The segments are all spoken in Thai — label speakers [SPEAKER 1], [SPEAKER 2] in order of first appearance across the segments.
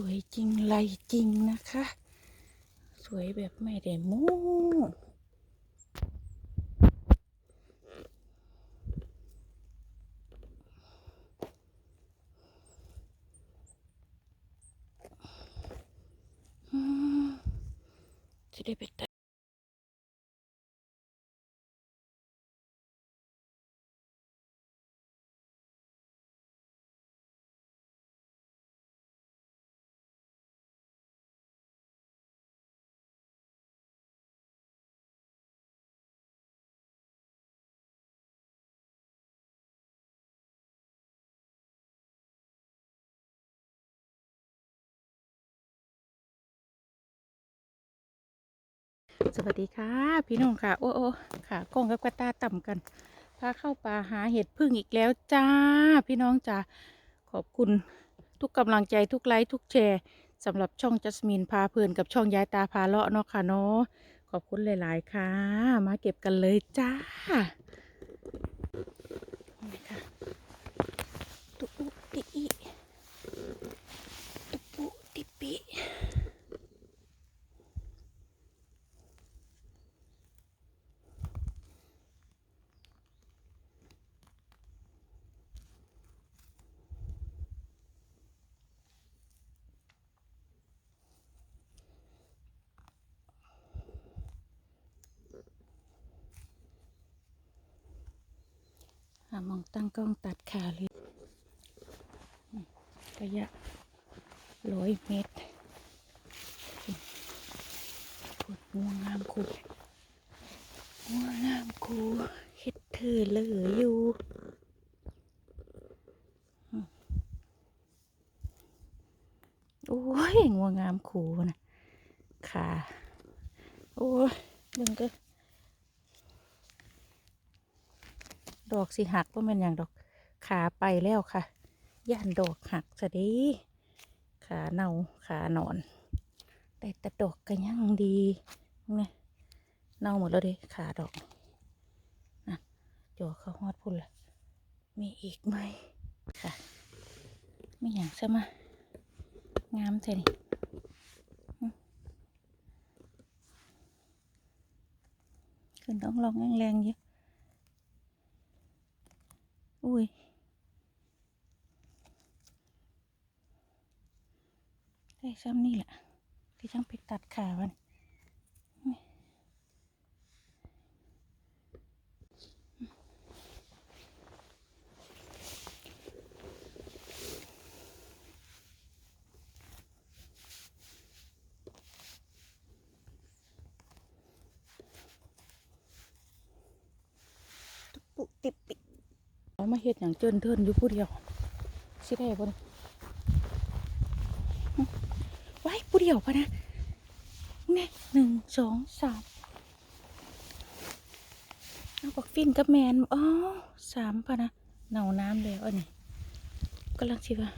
[SPEAKER 1] สวยจริงไรจริงนะคะ สวยแบบไม่ได้มูจะได้ไป สวัสดีค่ะ พี่น้องค่ะ โอ้โอ้ค่ะกล้องกับกระตาต่ำกันพาเข้าป่าหาเห็ดพึ่งอีกแล้วจ้า พี่น้องจ้าขอบคุณทุกกำลังใจทุกไลค์ทุกแชร์สำหรับช่องจัสมินพาเพลินกับช่องยายตาพาเลาะเนาะค่ะเนาะขอบคุณหลาย ๆ ค่ะ มาเก็บกันเลยจ้านี่ค่ะตุ๊อุติอิตุ๊ปุติปิ หามองตั้งกล้องตัดขาเลยระยะร้อยเมตรขุดงวงามคูงัวงามคูเฮ็ดเธอเหลืออยู่โอ้ยงวงามคูนะขาโอ้ยเบิ่งก็ ดอกสิหักว่ามันอย่างดอกขาไปแล้วค่ะ ย่านดอกหักสะดีขาเน่าขานอน แต่แต่ดอกก็ยังดีนี่เน่าหมดแล้วด้ขาดอกนะจอเขาฮอดพุ่นละมีอีกไหมค่ะมีอย่างซะมงามใช่นี่หึขึ้นต้องลองแรงๆเยอะ อุ้ย ได้ ซ้ำนี่แหละที่ช่างไปตัดขาวันนี่ตุปุติปิเอามาเฮ็ดอย่างเจินเทินอยู่ผู้เดียวสิได้บ่เนี่ยหึไว้ผู้เดียวปะนะแม่หนึ่งสองสามเอาบักฟินกับแมนอ๋อสามปะนะเน่าน้ำแล้วอันนี้กำลังสิว่า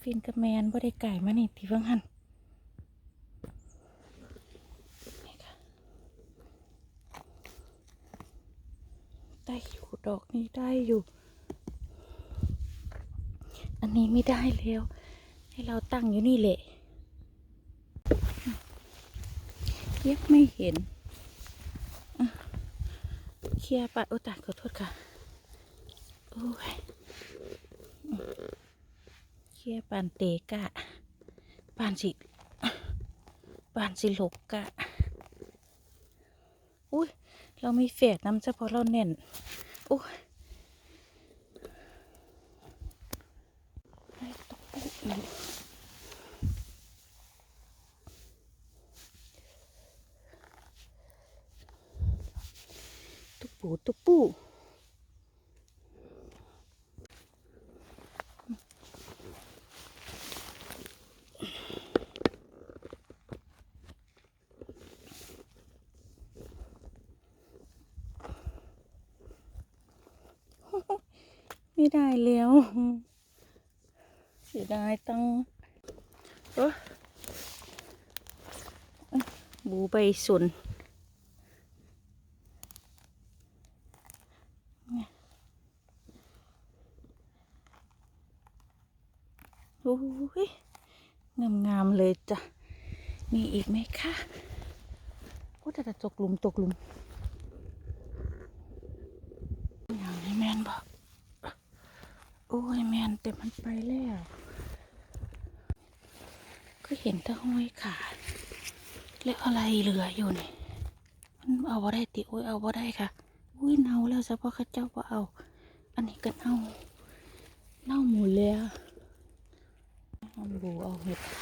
[SPEAKER 1] ฟินกับแมนบ่ได้ไก่มานี่ตีฟังหันได้อยู่ดอกนี้ได้อยู่ อันนี้ไม่ได้แล้ว ให้เราตั้งอยู่นี่แหละเย็บไม่เห็นเคลียร์ไปโอ้ตายขอโทษค่ะ โอ้ยเคลียร์ปานเตกะปานสิปานสิลกกะอุ้ยเรามีแฝดน้ำเฉพาะเราแน่นโอ้ยให้ตกปุ๊อี ปูตุ๊ปูไม่ได้แล้วเสียดายตังเอ้อบูใบสุน โอ้ย เลยจ้ะ มีอีกไหมคะโอ้แต่ตกหลุมตกหลุมอย่างนี้แมนบอกโอ้ยแมนแต่มันไปแล้ว ก็เห็นตะห้อยขาแล้วอะไรเหลืออยู่นี่มันเอาบ่ได้ติโอ้ยเอาบ่ได้ค่ะ อุ้ยเน่าแล้วเฉพาะข้าเจ้าบ่เอา อันนี้ก็เน่าเน่าหมดแล้วเอาบูเอาเห็ดนี่ค่ะ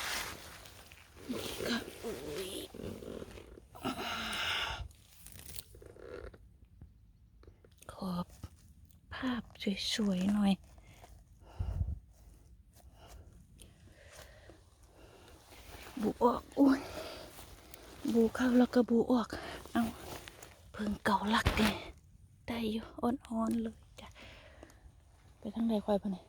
[SPEAKER 1] ขอภาพสวยๆหน่อย บูออกอุ้ยบูเข้าแล้วก็บูออก เอาเพิ่งเก่าลักเด้ได้อยู่อ่อนๆเลยจ้ะ ไปทางใดควายพะเนี่ย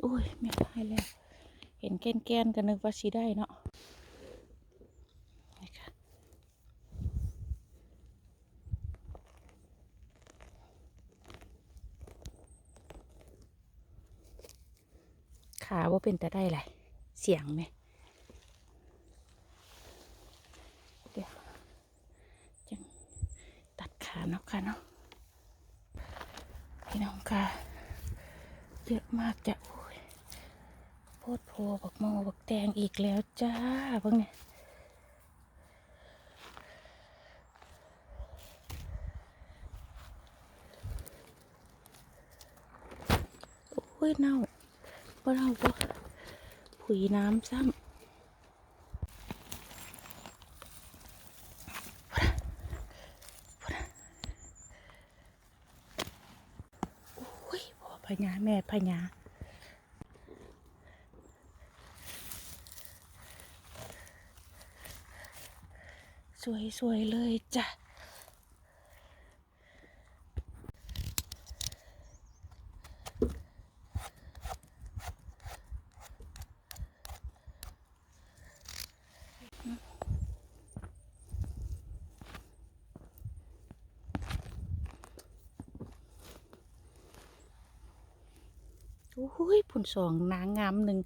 [SPEAKER 1] โอ้ ยไม่ได้แล้ว เห็นแกนแกนๆกันนึกว่าสีได้เนาะนี่ค่ะขาว่าเป็นแต่ได้ไรเสียงไหมเดี๋ยวจังตัดขาเนาะค่ะเนาะพี่น้องค่ะเยอะมากจ้ะ โพดโพบักโมบักแตงอีกแล้วจ้าเพิ่งเนี่ยโอ้ยเน่าบ่เน่าบ่ผุยน้ำซ้ำโอ้ยพ่อพญาแม่พญา สวยๆเลยจ้ะโอ้ยผุนสองนางงามหนึ่ง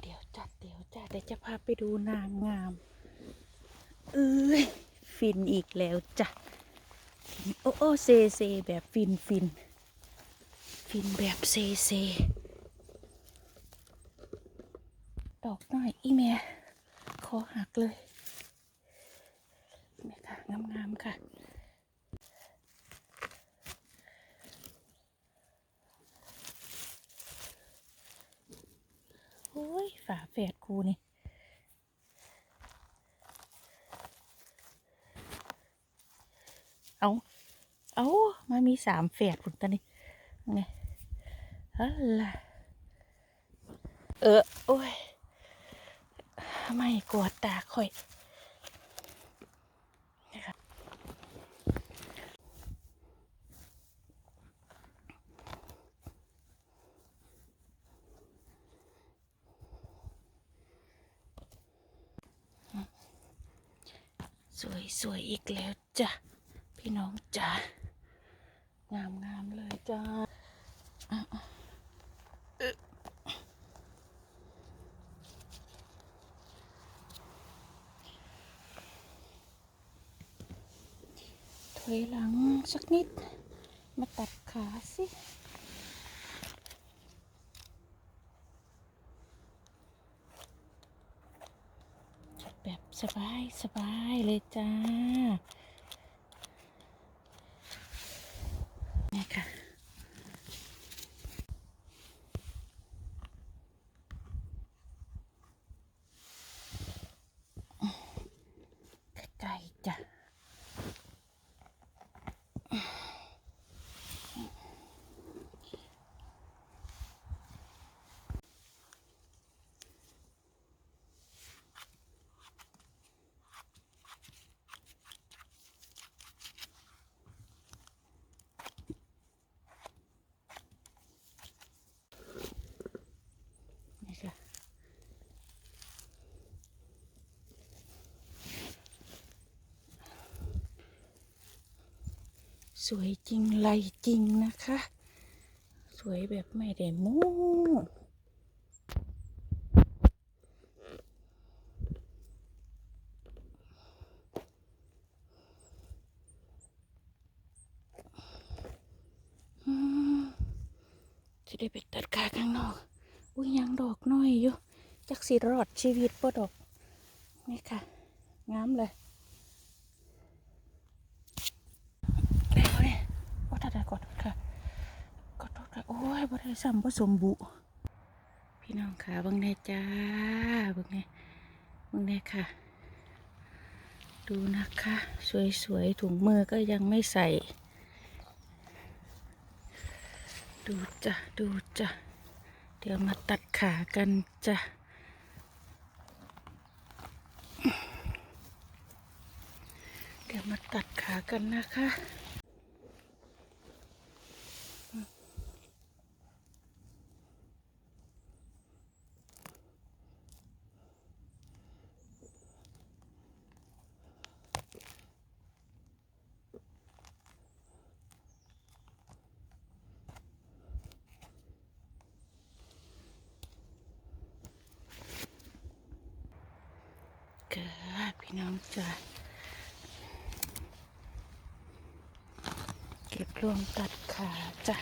[SPEAKER 1] เดี๋ยวจัด เดี๋ยวจัดเดี๋ยวจะพาไปดูนางงาม เอ้ยฟินอีกแล้วจ้ะโอ้โอเซเซแบบฟินฟินฟินแบบเซเซดอกหน่อยอีเมียคอหักเลยเนี่ยค่ะงามๆค่ะโอ้ยฝาแฝดครูนี่ เอาเอามามีสามแฝดผุนตานี่ไงอะไรเออ โอ้ย ไม่กวดตาข่อยนะครับสวยสวยอีกแล้วจ้ะ พี่น้องจ้ะงามงามเลยจ้าเถอยหลังสักนิด มาตัดขาสิแบบสบายสบายเลยจ้า นี่ สวยจริงไรจริงนะคะ สวยแบบไม่ได้โม้จะได้ไปตัดขาข้างนอก อุ้ยยังดอกน้อยอยู่ จักสิรอดชีวิตป่ดอก นี่ค่ะ งามเลยเร็วเลยโอ้ถ้าได้กดค่ะกดกดค่ะ โอ้ยบ่ได้ซ้ำผสมบุ พี่น้องค่ะเบิ่งแน่จ้าเบิ่งแน่เบิ่งแน่ค่ะ ดูนะคะ สวยๆถุงมือก็ยังไม่ใส่ ดูจ้ะ ดูจ้ะ เดี๋ยวมาตัดขากันจ้ะเดี๋ยวมาตัดขากันนะคะ เกิด พี่น้องจ้ะเก็บรวมตัดขาจ้ะ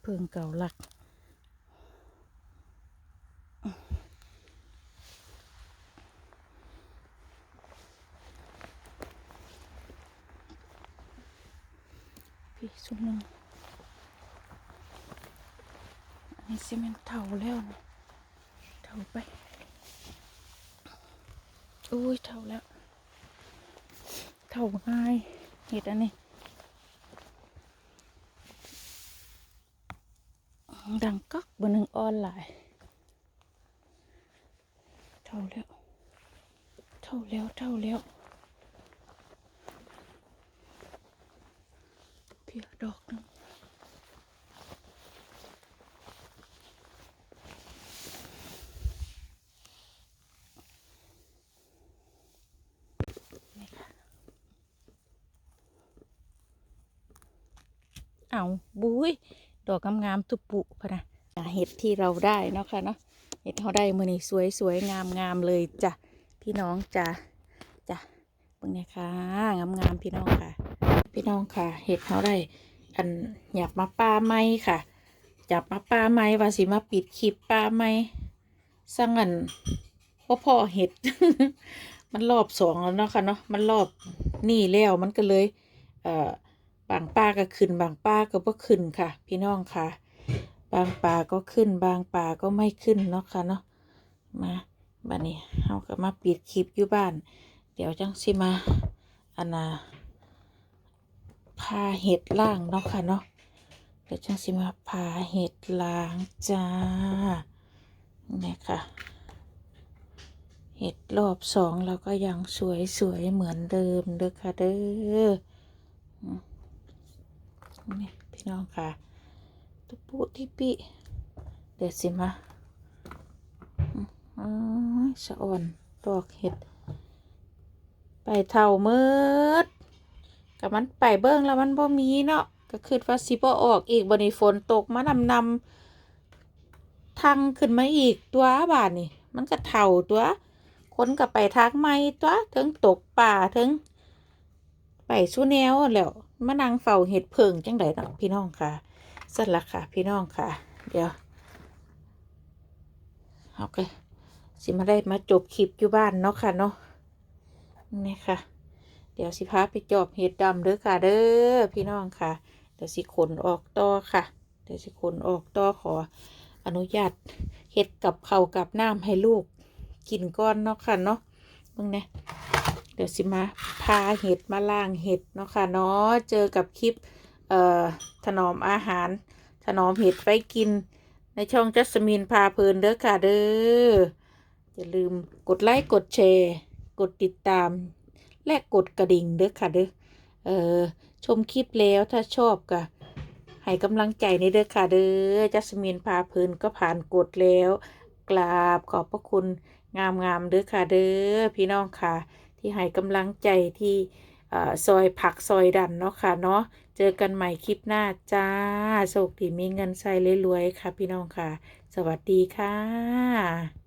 [SPEAKER 1] เพิ่งเก่าหลัก พี่สุดหนึงอันนี้ซีเมนต์เท่าแล้วนะเท่าไป อุ้ยเท่าแล้วเท่าง่ายเห็ดอันนี้ ดังก๊อกบนหนึ่งออนไลน์เท่าแล้วเท่าแล้วเท่าแล้วเพียดอกหนึงนี่ค่ะเอาบุ้ย ดอกงามๆตุปุพะนะเห็ดที่เราได้เนาะค่ะเนาะเห็ดเขาได้มือนี้สวยสวยงามงามๆเลยจ้ะพี่น้องจ้ะจ้ะเบิ่งนี่ยค่ะงามงามๆพี่น้องค่ะ พี่น้องค่ะ เห็ดเขาได้ อันอยากมาปลาไม้ค่ะอยากมาปลาไม้ว่าสิมาปิดคลิปปลาไม้สั่งอันว่าพ่อเห็ด มันรอบสองแล้วเนาะค่ะเนาะมันรอบนี่แล้วมันก็เลย เอ่อ บางป้าก็ขึ้น บางป้าก็บ่ขึ้นค่ะ พี่น้องค่ะ บางป่าก็ขึ้น บางป่าก็ไม่ขึ้นเนาะค่ะเนาะมาบัดนี้เฮาก็มาปิดคลิปอยู่บ้าน เดี๋ยวจังสิมาอันน่ะพาเห็ดล่างเนาะค่ะเนาะเดี๋ยวจังสิมาพาเห็ดล้างจ้านี่ค่ะเห็ดรอบสองเราก็ยังสวยๆเหมือนเดิมเด้อค่ะเด้อ นี่พี่น้องค่ะตุปุติปิเดี๋ยวสิมาอืมอ๋อสะอ่อนดอกเห็ด ไปเท่ามิดกับมันไปเบิ้งแล้วมันบ่มีเนาะก็คือว่าสิบ่ออกอีกบนี้ฝนตกมานำนำทางขึ้นมาอีกตัวบาทนี่ มันก็เท่าตัวคนก็ไปทางไม่ตัวถึงตกป่าถึงไปสู้แนวแล้ว มานังเฝ้าเห็ดเพิงจังไดเนาะพี่น้องค่ะสั่นละค่ะ พี่น้องค่ะ เดี๋ยวโอเคสิมาได้มาจบคลิปอยู่บ้านเนาะค่ะเนาะนี่ค่ะ เดี๋ยวสิพาไปจอบเห็ดดำเด้อค่ะเด้อพี่น้องค่ะ เดี๋ยวสิขนออกต่อค่ะ เดี๋ยวสิขนออกต่อขออนุญาตเห็ดกับเขากับน้ำให้ลูกกินก้อนเนาะค่ะเนาะมึงเนี่ย เดี๋ยวสิมาพาเห็ดมาล่างเห็ดเนาะค่ะเนาะเจอกับคลิปเอ่อถนอมอาหาร ถนอมเห็ดไปกิน ในช่องจัสมินพาเพลินเด้อค่ะเด้ออย่าลืมกดไลค์กดแชร์ กดติดตาม และกดกระดิ่งเด้อค่ะเด้อเออชมคลิปแล้วถ้าชอบก็ให้กำลังใจในเด้อค่ะเด้อจัสมินพาเพลินก็ผ่านกดแล้ว กราบขอบพระคุณงามๆเด้อค่ะเด้อพี่น้องค่ะ ที่ให้กำลังใจที่ซอยผักซอยดันเนาะค่ะเนาะเจอกันใหม่คลิปหน้าจ้าโชคดีมีเงินใส่รวยๆค่ะ พี่น้องค่ะ สวัสดีค่ะ